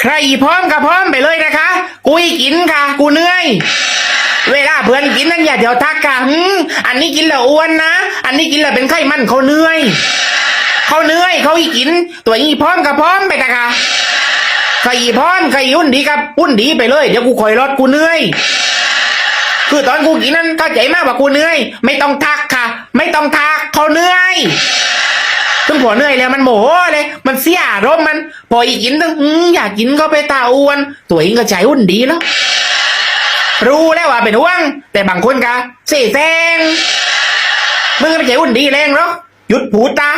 ใครพร้อมก็พร้อมไปเลยนะคะกูอีกินค่ะ กูเหนื่อย เวลาเพื่อนกินนั่นอย่าเดี๋ยวทักค่ะหืมอันนี้กินแล้วอ้วนนะ อันนี้กินแล้วเป็นไข้มันเขาเหนื่อย เขาเหนื่อยเขาอีกิน ตัวนี้พร้อมก็พร้อมไปนะคะใครพร้อมใครอุ่นดีครับอุ่นดีไปเลย เดี๋ยวกูคอยรถกูเหนื่อย คือตอนกูกินนั้นเข้าใจมากว่ากูเหนื่อย ไม่ต้องทักค่ะ ไม่ต้องทักเขาเหนื่อย ตึงผัวเหนื่อยแล้วมันโมโหเลยมันเสียอารมณ์มันพออีกกินตึงอืมอยากกินก็ไปตาอ้วน ตัวเองก็ใจอุ่นดีแล้วรู้แล้วว่าเป็นห่วง แต่บางคนกะเสแสร้งมึงก็ไม่ใจอุ่นดีแรงหรอกหยุดพูดตา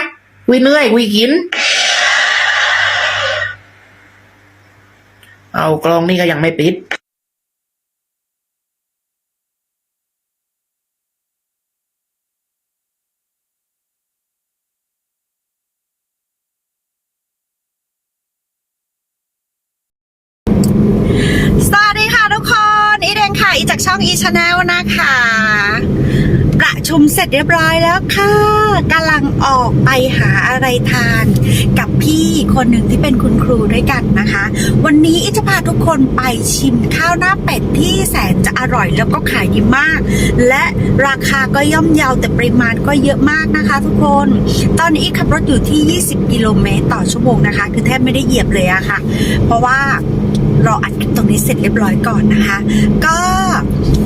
วิเหนื่อยวิกิน เอากลองนี่ก็ยังไม่ปิด สวัสดีค่ะทุกคน อีเดนค่ะ อีจาก ชาแนลนะคะ ประชุมเสร็จเรียบร้อยแล้วค่ะกำลังออกไปหาอะไรทานกับพี่คนหนึ่งที่เป็นคุณครูด้วยกันนะคะ วันนี้อีจะพาทุกคนไปชิมข้าวหน้าเป็ดที่แสนจะอร่อยแล้วก็ขายดีมาก และราคาก็ย่อมเยาวแต่ปริมาณก็เยอะมากนะคะ ทุกคน ตอนนี้อีขับรถอยู่ที่ 20 กิโลเมตรต่อชั่วโมงนะคะ คือแทบไม่ได้เหยียบเลยอะค่ะ เพราะว่า รออัดคลิปตรงนี้เสร็จเรียบร้อยก่อนนะคะ ก็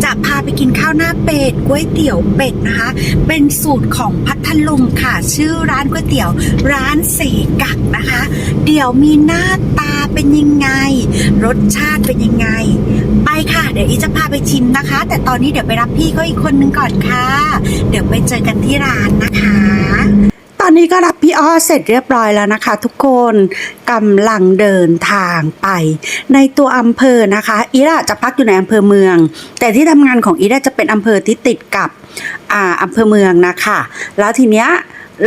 จะพาไปกินข้าวหน้าเป็ดก๋วยเตี๋ยวเป็ดนะคะ เป็นสูตรของพัทลุงค่ะ ชื่อร้านก๋วยเตี๋ยวร้านสีกักนะคะ เดี๋ยวมีหน้าตาเป็นยังไง รสชาติเป็นยังไง ไปค่ะ เดี๋ยวอีจะพาไปชิมนะคะ แต่ตอนนี้เดี๋ยวไปรับพี่เขาอีกคนนึงก่อนค่ะ เดี๋ยวไปเจอกันที่ร้านนะคะ อนนี้ก็รับพี่อ้อเสร็จเรียบร้อยแล้วนะคะ ทุกคนกำลังเดินทางไป ในตัวอำเภอนะคะ อีราจะพักอยู่ในอำเภอเมือง แต่ที่ทำงานของอีราจะเป็นอำเภอที่ติดกับอ่าอำเภอเมืองนะคะ แล้วทีเนี้ย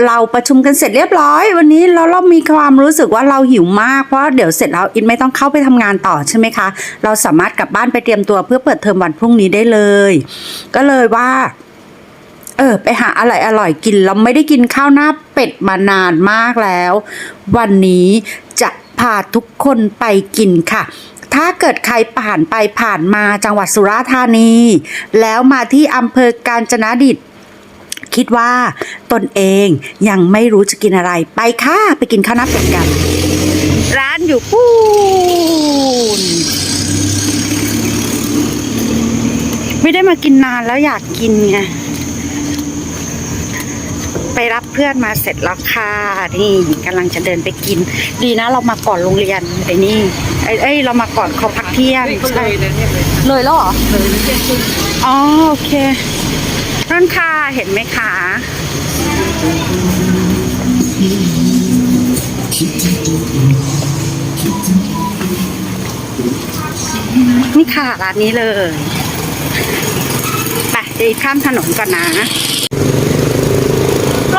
เราประชุมกันเสร็จเรียบร้อย วันนี้เราเรามีความรู้สึกว่าเราหิวมากเพราะเดี๋ยวเสร็จแล้วอินไม่ต้องเข้าไปทำงานต่อใช่ไหมคะ เราสามารถกลับบ้านไปเตรียมตัวเพื่อเปิดเทอมวันพรุ่งนี้ได้เลย ก็เลยว่า เออไปหาอะไรอร่อยกินเราไม่ได้กินข้าวหน้าเป็ดมานานมากแล้ว วันนี้จะพาทุกคนไปกินค่ะ ถ้าเกิดใครผ่านไปผ่านมาจังหวัดสุราษฎร์ธานี แล้วมาที่อำเภอกาญจนดิตคิดว่าตนเองยังไม่รู้จะกินอะไรไปค่ะ ไปกินข้าวหน้าเป็ดกัน ร้านอยู่ปูนไม่ได้มากินนานแล้วอยากกินไง ไปรับเพื่อนมาเสร็จแล้วค่ะนี่กำลังจะเดินไปกิน ดีนะเรามาก่อนโรงเรียนไอ้นี่ไอ้เอ้ยเรามาก่อนเขาพักเที่ยงใช่เลยแล้วเหรอเลยอ๋อโอเคนั่นค่ะเห็นไหมคะนี่ค่ะร้านนี้เลยไปเดี๋ยวข้ามถนนก่อนนะ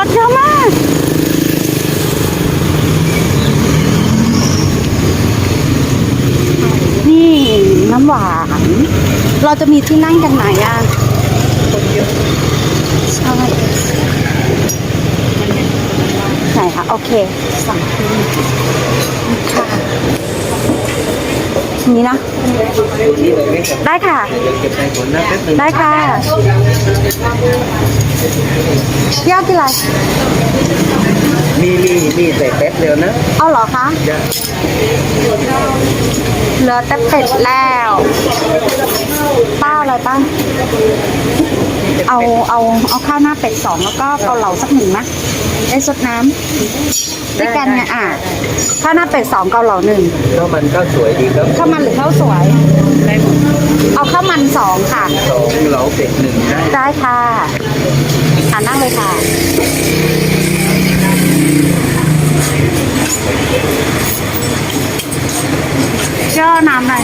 ถเยอะมาก นี่น้ำหวาน เราจะมีที่นั่งกันไหนอะคนเยอะใช่ไหนคะโอเคสั่งที่นี่ค่ะ นี่นะ ได้ค่ะ ได้ค่ะพี่อ้อกินอะไรมีมีมีใส่แป๊บเดียวนะ เอาเหรอคะจะเหลือแต่เป็ดแล้วป้าอะไรป้าเอาเอาเอาข้าวหน้าเป็ดสองแล้วก็เกาเหลาสักหนึ่งนะไอ้สดน้ำ ด้วยกันไงอะข้าวหน้าเป็ดสองเกาเหลาหนึ่งก็มันก็สวยดีครับข้าวมันหรือข้าวสวยเอาข้าวมันสองค่ะสองเหลาเป็ดหนึ่งได้ได้ค่ะอ่านั่งเลยค่ะก็น้ำอะไร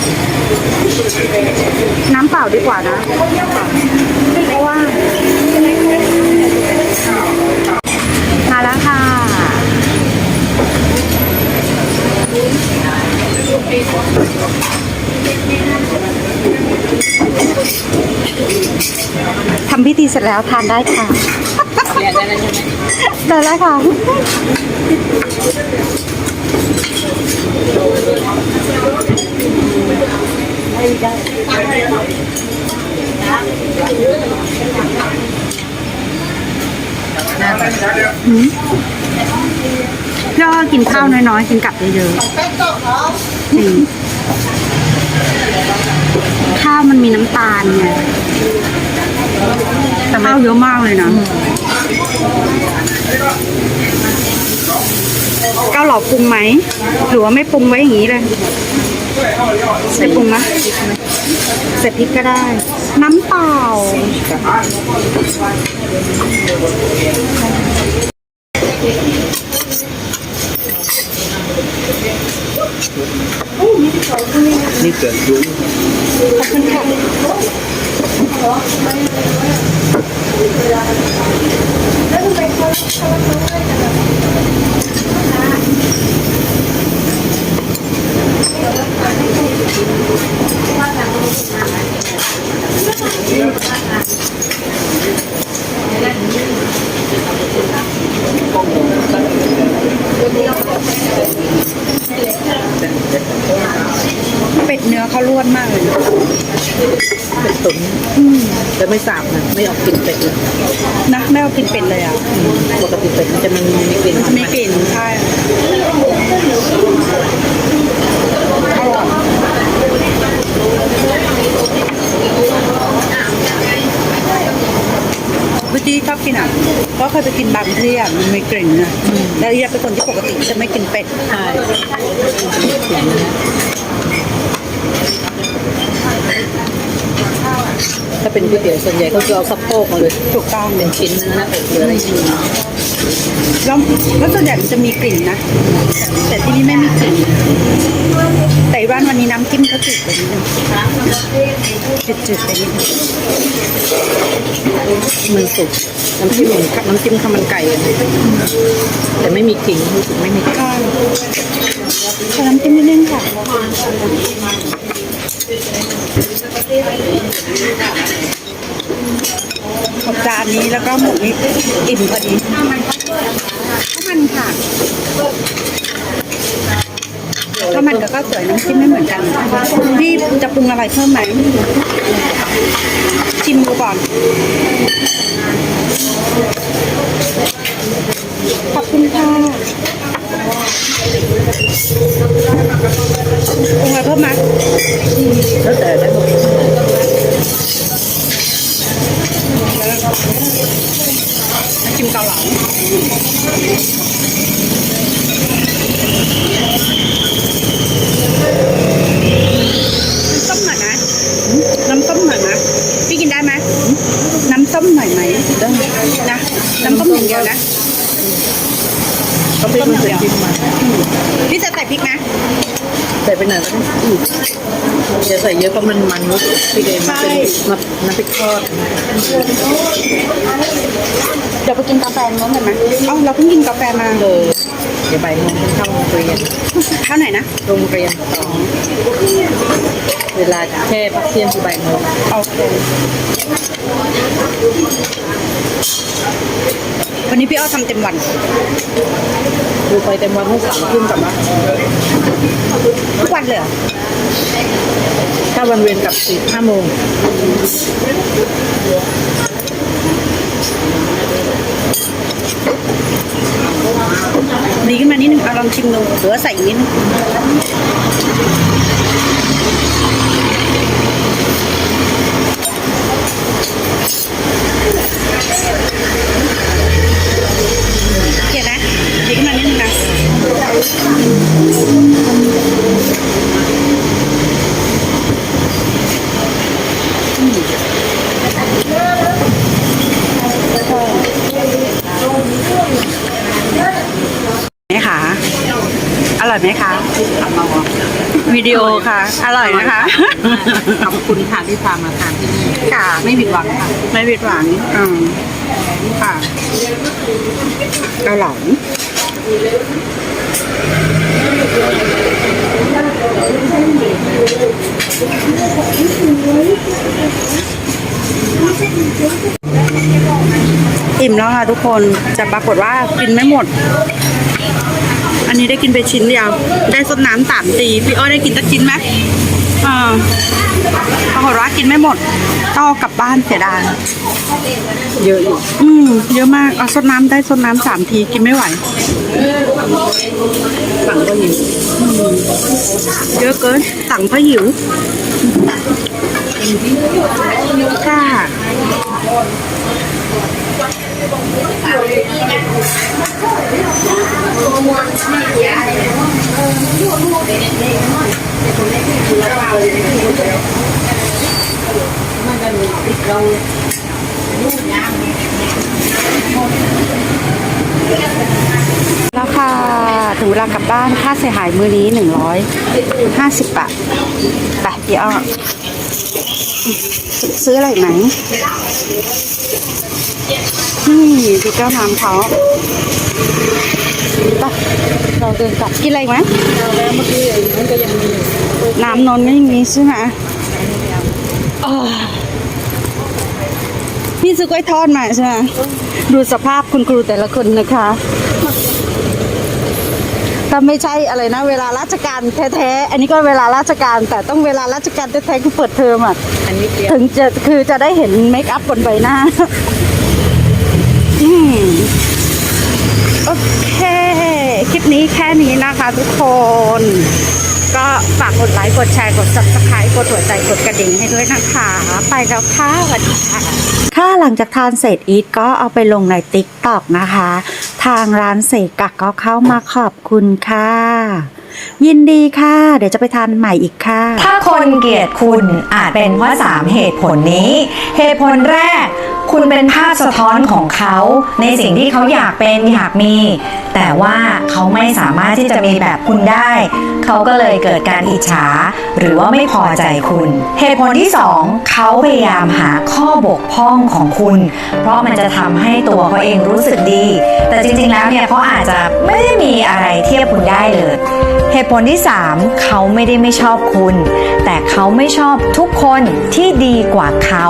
น้ำเปล่าดีกว่านะเพราะว่ามา ทำพิธีเสร็จแล้วทานได้ค่ะ ได้แล้วค่ะ พี่อ้อกินข้าวน้อยๆ กินกลับเยอะๆจริงข้าวมันมีน้ำตาลไงแต่ข้าวเยอะมากเลยนะเกาเหลาปรุงไหมหรือว่าไม่ปรุงไว้อย่างนี้เลยไม่ปรุงนะใส่พริกก็ได้ น้ำเปล่า นี่เกิดยุ้ง เป็ดเนื้อเขาล้วนมากเลยนะเป็นตุ๋นแต่ไม่สาบนะไม่ออกกลิ่นเป็ดเลยนะแม่เอากินเป็ดเลยอะปกติเป็ดมันจะมันมีกลิ่นจะมีกลิ่นใช่อร่อยวิธีชอบกินอะเพราะเคยไปกินบางที่อะมันมีกลิ่นนะแล้วอียเป็นคนที่ปกติจะไม่กินเป็ด ใช่ ถ้าเป็นก๋วยเตี๋ยวส่วนใหญ่เขาจะเอาสะโพกมาเลยถูกต้องเป็นชิ้นนะนะเป็ดเหลืออะไรชิ้นแล้วแล้วส่วนใหญ่มันจะมีกลิ่นนะ แต่ที่นี่ไม่มีกลิ่นแต่ร้านวันนี้น้ำจิ้มก็จืดไปนิดนึงจืดๆไปนิดนึงมันสุกน้ำจิ้มเหมือนน้ำจิ้มข้าวมันไก่อะแต่ไม่มีกลิ่นรู้สึกไม่มีกลิ่นค่ะใส่น้ำจิ้มนิดนึงค่ะ ขอบจานนี้แล้วก็หมูนี้อิ่มพอดีข้าวมันค่ะข้าวมันกับข้าวสวยน้ำจิ้มไม่เหมือนกันพี่จะปรุงอะไรเพิ่มไหมชิมดูก่อน ขอบคุณค่ะ ปรุงอะไรเพิ่มไหมแล้วแต่ได้หมดชิมเกาเหลา น้ำส้มหน่อยนะน้ำส้มหน่อยนะพี่กินได้ไหมน้ำส้มหน่อยไหมได้นะน้ำส้มอย่างเดียวนะเขาเป็นมันจะจิ้มมาพี่จะใส่พริกนะใส่ไปหน่อยก็ได้อืมอย่าใส่เยอะเพราะมันมันรู้สึกพี่เกมันเป็นน้ำน้ำพริกทอดเดี๋ยวไปกินกาแฟมั้งกันไหมเอ้าเราเพิ่งกินกาแฟมาเออเดี๋ยวบ่ายโมงฉันเข้าโรงเรียนเท่าไหร่นะโรงเรียนต่อเวลาแค่พักเที่ยงคือบ่ายโมงโอเควันนี้พี่อ้อทำเต็มวัน ดูไปเต็มวันทั้สามทุ่มกลับมาทุกวันเลยถ้าวันเวรกลับสี่ห้าโมงดีขึ้นมานิดนึงเอาลองชิมดูหรือว่าใส่นิดนึงโอเคนะดีขึ้นมานิดนึงนะไหมคะอ ร่อยไหมคะ วิดีโอค่ะ อร่อยนะคะ ขอบคุณค่ะที่พามาทานที่นี่ค่ะ ไม่ผิดหวังค่ะ ไม่ผิดหวังอืมค่ะเกาเหลาอิ่มแล้วค่ะทุกคนจะปรากฏว่ากินไม่หมด อันนี้ได้กินไปชิ้นเดียว ได้สดน้ำสามตีพี่อ้อได้กินตักชิ้นไหมอ่าปรากฏว่ากินไม่หมดต้องเอากลับบ้านเสียดายเยอะอยู่อืมเยอะมากเอาซดน้ำได้ซดน้ำสามทีกินไม่ไหวสั่งก็หิวเยอะเกินสั่งเพราะหิวค่ะ แล้วค่ะถึงเวลากลับบ้านค่าเสียหายมือนี้หนึ่งร้อยห้าสิบบาทไปเดี๋ยวเอซื้ออะไรไหม นี่ดูแก้วน้ำเขาไปเราเดินกลับกินอะไรอีกไหมแล้วเมื่อกี้เองมันก็ยังมีอยู่น้ำนนท์ก็ยังมีใช่ไหมอ่าพี่ซื้อกล้วยทอดมาใช่ไหมดูสภาพคุณครูแต่ละคนนะคะถ้าไม่ใช่อะไรนะ เวลาราชการแท้ๆ อันนี้ก็เวลาราชการแต่ต้องเวลาราชการแท้ๆคือเปิดเทอมอะอันนี้เดียวถึงจะคือจะได้เห็นเมคอัพบนใบหน้าอืม โอเค คลิปนี้แค่นี้นะคะทุกคน ก็ฝากกดไลค์ กดแชร์ กด subscribe กดหัวใจ กดกระดิ่งให้ด้วยนะคะ ไปแล้วค่ะสวัสดีค่ะ ค่ะหลังจากทานเสร็จอีทก็เอาไปลงในติ๊กต็อกนะคะ ทางร้านเสกักก็เข้ามาขอบคุณค่ะ ยินดีค่ะ เดี๋ยวจะไปทานใหม่อีกค่ะ ถ้าคนเกลียดคุณอาจเป็นเพราะ3เหตุผลนี้ เหตุผลแรก คุณเป็นภาพสะท้อนของเขาในสิ่งที่เขาอยากเป็นอยากมี แต่ว่าเขาไม่สามารถที่จะมีแบบคุณได้ เขาก็เลยเกิดการอิจฉา หรือว่าไม่พอใจคุณ เหตุผลที่ 2 เขาพยายามหาข้อบกพร่องของคุณ เพราะมันจะทำให้ตัวเขาเองรู้สึกดี แต่จริงๆแล้วเนี่ยเขาอาจจะไม่ได้มีอะไรเทียบคุณได้เลย เหตุผลที่ 3 เขาไม่ได้ไม่ชอบคุณ แต่เขาไม่ชอบทุกคนที่ดีกว่าเขา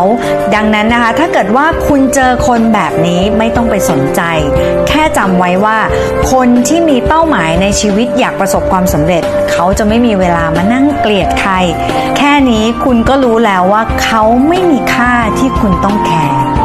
ดังนั้นนะคะ ถ้าเกิดว่าว่าคุณเจอคนแบบนี้ไม่ต้องไปสนใจ แค่จำไว้ว่า คนที่มีเป้าหมายในชีวิตอยากประสบความสำเร็จ เขาจะไม่มีเวลามานั่งเกลียดใคร แค่นี้คุณก็รู้แล้วว่าเขาไม่มีค่าที่คุณต้องแคร์